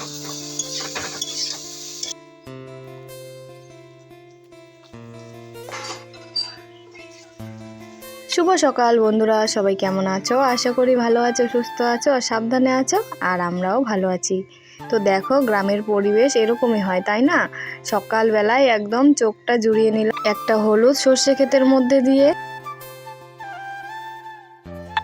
শুভ সকাল বন্ধুরা, সবাই কেমন আছো? আশা করি ভালো আছো, সুস্থ আছো, আর সাবধানে আছো, আর আমরাও ভালো আছি। তো দেখো, গ্রামের পরিবেশ এরকমই হয়, তাই না? সকালবেলায় একদম চোখটা জুড়িয়ে নিল একটা হলুদ সর্ষে ক্ষেতের মধ্যে দিয়ে।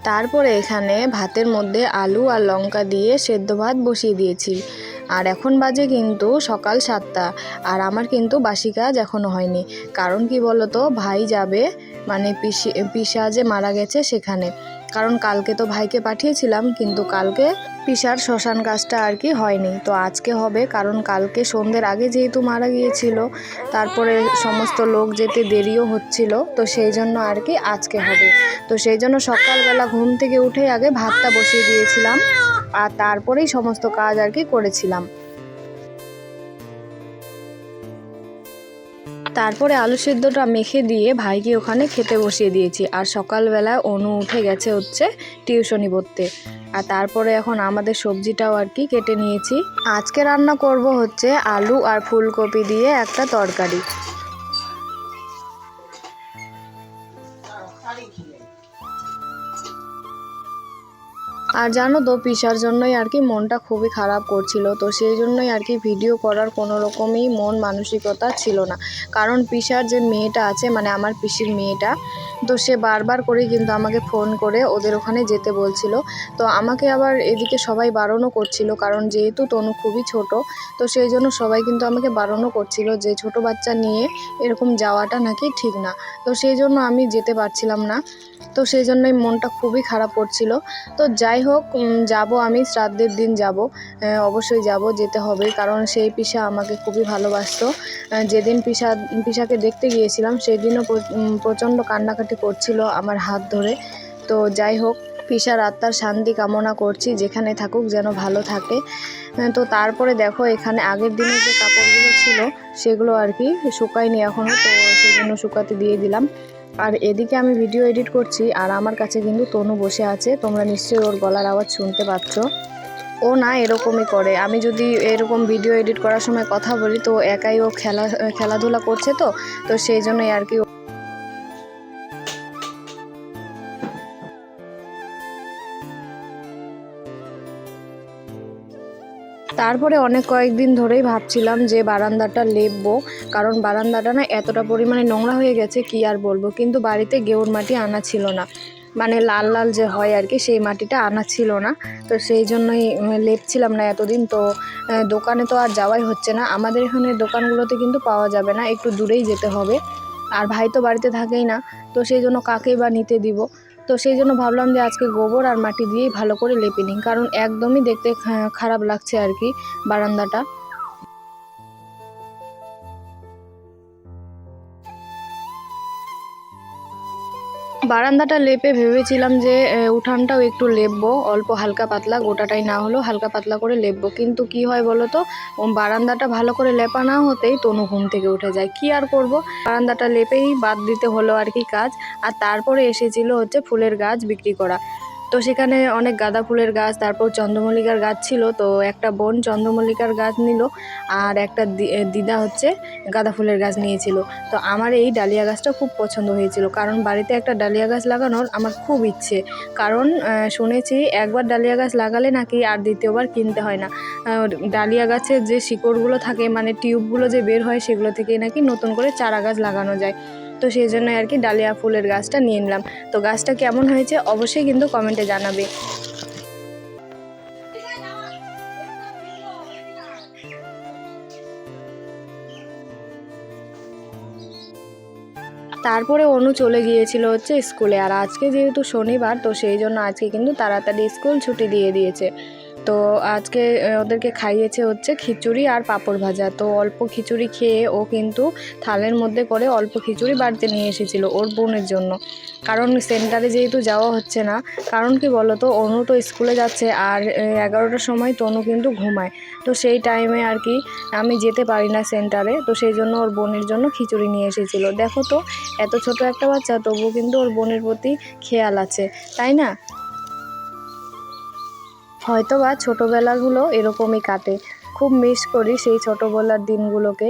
তারপরে এখানে ভাতের মধ্যে আলু আর লঙ্কা দিয়ে সেদ্ধ ভাত বসিয়ে দিয়েছি। আর এখন বাজে কিন্তু সকাল সাতটা। আর আমার কিন্তু বাসি কাজ এখনও হয়নি। কারণ কি বলতো? ভাই যাবে মানে পিসি, পিসা যে মারা গেছে সেখানে। কারণ কালকে তো ভাইকে পাঠিয়েছিলাম, কিন্তু কালকে পিসার শ্মশান কাজটা আর কি হয়নি। তো আজকে হবে, কারণ কালকে সন্ধ্যের আগে যেহেতু মারা গিয়েছিল, তারপরে সমস্ত লোক যেতে দেরিও হচ্ছিল, তো সেই জন্য আর কি আজকে হবে। তো সেই জন্য সকালবেলা ঘুম থেকে উঠে আগে ভাতটা বসিয়ে দিয়েছিলাম। আর তারপরেই সমস্ত কাজ আর কি করেছিলাম। তারপরে আলু সিদ্ধটা মেখে দিয়ে ভাইকে ওখানে খেতে বসিয়ে দিয়েছি। আর সকালবেলায় অনু উঠে গেছে হচ্ছে টিউশনি পড়তে। আর তারপরে এখন আমাদের সবজিটাও আর কি কেটে নিয়েছি। আজকে রান্না করব হচ্ছে আলু আর ফুলকপি দিয়ে একটা তরকারি। আর জানো তো, পিসার জন্যই আর কি মনটা খুবই খারাপ করছিল। তো সেই জন্যই আর কি ভিডিও করার কোনো রকমই মন মানসিকতা ছিল না। কারণ পিসার যে মেয়েটা আছে মানে আমার পিসির মেয়েটা, তো সে বারবার করে কিন্তু আমাকে ফোন করে ওদের ওখানে যেতে বলছিল। তো আমাকে আবার এদিকে সবাই বারণও করছিল, কারণ যেহেতু তনু খুবই ছোট, তো সেই জন্য সবাই কিন্তু আমাকে বারণও করছিল যে ছোট বাচ্চা নিয়ে এরকম যাওয়াটা নাকি ঠিক না। তো সেই জন্য আমি যেতে পারছিলাম না। তো সেই জন্যই মনটা খুবই খারাপ করছিল। তো যাই হোক যাব আমি, শ্রাদ্ধের দিন যাব। অবশ্যই যাব, যেতে হবে কারণ সেই পিসা আমাকে খুবই ভালোবাসতো। যেদিন পিসা, পিসাকে দেখতে গিয়েছিলাম সেই দিনও প্রচণ্ড কান্নাকাটি করছিল আমার হাত ধরে। তো যাই হোক, পিসার আত্মার শান্তি কামনা করছি, যেখানে থাকুক যেন ভালো থাকে। তো তারপরে দেখো, এখানে আগের দিনের যে কাপড়গুলো ছিল, সেগুলো আর কি শুকায়নি এখনও তো সেই জন্য শুকাতে দিয়ে দিলাম। আর এদিকে আমি ভিডিও এডিট করছি, আর আমার কাছে কিন্তু তনু বসে আছে। তোমরা নিশ্চয়ই ওর গলার আওয়াজ শুনতে পাচ্ছ। ও না এরকমই করে। আমি যদি এরকম ভিডিও এডিট করার সময় কথা বলি, তো একাই ও খেলা, খেলাধুলা করছে তো তো সেই জন্যই আর কি তারপরে অনেক কয়েকদিন ধরেই ভাবছিলাম যে বারান্দাটা লেপবো, কারণ বারান্দাটা না এতটা পরিমাণে নোংরা হয়ে গেছে কি আর বলব, কিন্তু বাড়িতে গেউর মাটি আনা ছিল না। মানে লাল লাল যে হয় আর কি, সেই মাটিটা আনা ছিল না। তো সেই জন্যই লেপছিলাম না এতদিন। তো দোকানে তো আর যাওয়াই হচ্ছে না। আমাদের এখানে দোকানগুলোতে কিন্তু পাওয়া যাবে না, একটু দূরেই যেতে হবে। আর ভাই তো বাড়িতে থাকেই না, তো সেই জন্য কাকেই বা নিতে দিব? তো সেই জন্য ভাবলাম যে আজকে গোবর আর মাটি দিয়েই ভালো করে লেপে নিই, কারণ একদমই দেখতে খারাপ লাগছে আর কি বারান্দাটা। বারান্দাটা লেপে ভেবেছিলাম যে উঠানটাও একটু লেপবো, অল্প হালকা পাতলা, গোটাটাই না হলেও হালকা পাতলা করে লেপবো। কিন্তু কি হয় বলো তো বারান্দাটা ভালো করে লেপা না হতেই তনু ঘুম থেকে উঠে যায়। কি আর করব? বারান্দাটা লেপেই বাদ দিতে হলো আর কি কাজ। আর তারপরে এসেছিল হচ্ছে ফুলের গাছ বিক্রি করা। তো সেখানে অনেক গাঁদা ফুলের গাছ, তারপর চন্দ্রমল্লিকার গাছ ছিল, তো একটা বোন চন্দ্রমল্লিকার গাছ নিল আর একটা দিদা হচ্ছে গাঁদা ফুলের গাছ নিয়েছিল। তো আমার এই ডালিয়া গাছটা খুব পছন্দ হয়েছিল, কারণ বাড়িতে একটা ডালিয়া গাছ লাগানোর আমার খুব ইচ্ছে। কারণ শুনেছি একবার ডালিয়া গাছ লাগালে নাকি আর দ্বিতীয়বার কিনতে হয় না। ডালিয়া গাছের যে শিকড়গুলো থাকে মানে টিউবগুলো যে বের হয়, সেগুলো থেকে নাকি নতুন করে চারা গাছ লাগানো যায়। তো সেই জন্য আর কি ডালিয়া ফুলের গাছটা নিয়ে নিলাম। তো গাছটা কেমন হয়েছে অবশ্যই কিন্তু কমেন্টে জানাবে। তারপরে অনু চলে গিয়েছিল হচ্ছে স্কুলে, আর আজকে যেহেতু শনিবার, তো সেই জন্য আজকে কিন্তু তাড়াতাড়ি স্কুল ছুটি দিয়ে দিয়েছে। তো আজকে ওদেরকে খাইয়েছে হচ্ছে খিচুড়ি আর পাঁপড় ভাজা। তো অল্প খিচুড়ি খেয়ে ও কিন্তু থালের মধ্যে করে অল্প খিচুড়ি বাড়িতে নিয়ে এসেছিল ওর বোনের জন্য। কারণ সেন্টারে যেহেতু যাওয়া হচ্ছে না, কারণ কি বলতো, অনু তো স্কুলে যাচ্ছে আর এগারোটার সময় তনু কিন্তু ঘুমায়। তো সেই টাইমে আর কি আমি যেতে পারি না সেন্টারে, তো সেই জন্য ওর বোনের জন্য খিচুড়ি নিয়ে এসেছিল। দেখো তো, এত ছোট একটা বাচ্চা, তবুও কিন্তু ওর বোনের প্রতি খেয়াল আছে, তাই না? হয়তো বা ছোটোবেলাগুলো এরকমই কাটে। খুব মিস করি সেই ছোটোবেলার দিনগুলোকে,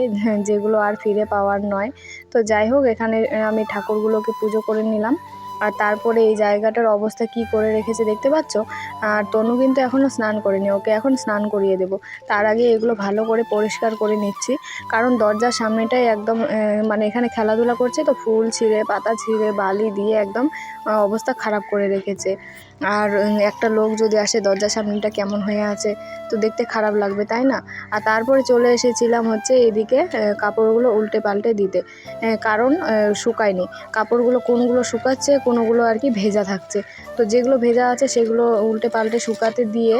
যেগুলো আর ফিরে পাওয়ার নয়। তো যাই হোক, এখানে আমি ঠাকুরগুলোকে পুজো করে নিলাম। আর তারপরে এই জায়গাটার অবস্থা কি করে রেখেছে দেখতে পাচ্ছ? আর তনু কিন্তু এখনও স্নান করেনি, ওকে এখন স্নান করিয়ে দেবো। তার আগে এগুলো ভালো করে পরিষ্কার করে নিচ্ছি। কারণ দরজার সামনেটাই একদম মানে এখানে খেলাধুলা করছে তো ফুল ছিঁড়ে, পাতা ছিঁড়ে, বালি দিয়ে একদম অবস্থা খারাপ করে রেখেছে। আর একটা লোক যদি আসে দরজার সামনেটা কেমন হয়ে আছে, তো দেখতে খারাপ লাগবে, তাই না? আর তারপরে চলে এসেছিলাম হচ্ছে এদিকে কাপড়গুলো উল্টে পাল্টে দিতে। কারণ শুকায়নি। কাপড়গুলো কোনগুলো শুকাচ্ছে, কোনোগুলো আর কি ভেজা থাকছে। তো যেগুলো ভেজা আছে, সেগুলো উল্টে পাল্টে শুকাতে দিয়ে,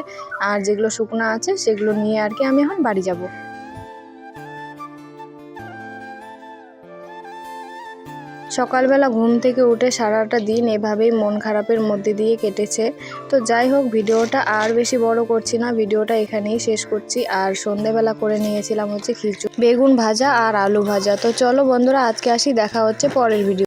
আর যেগুলো শুকনো আছে, সেগুলো নিয়ে আর কি আমি এখন বাড়ি যাব। সকালবেলা ঘুম থেকে উঠে সারাটা দিন এভাবেই মন খারাপের মধ্যে দিয়ে কেটেছে। তো যাই হোক, ভিডিওটা আর বেশি বড় করছি না, ভিডিওটা এখানেই শেষ করছি। আর সন্ধেবেলা করে নিয়েছিলাম হচ্ছে খিচুড়ি, বেগুন ভাজা আর আলু ভাজা। তো চলো বন্ধুরা, আজকে আসি, দেখা হচ্ছে পরের ভিডিও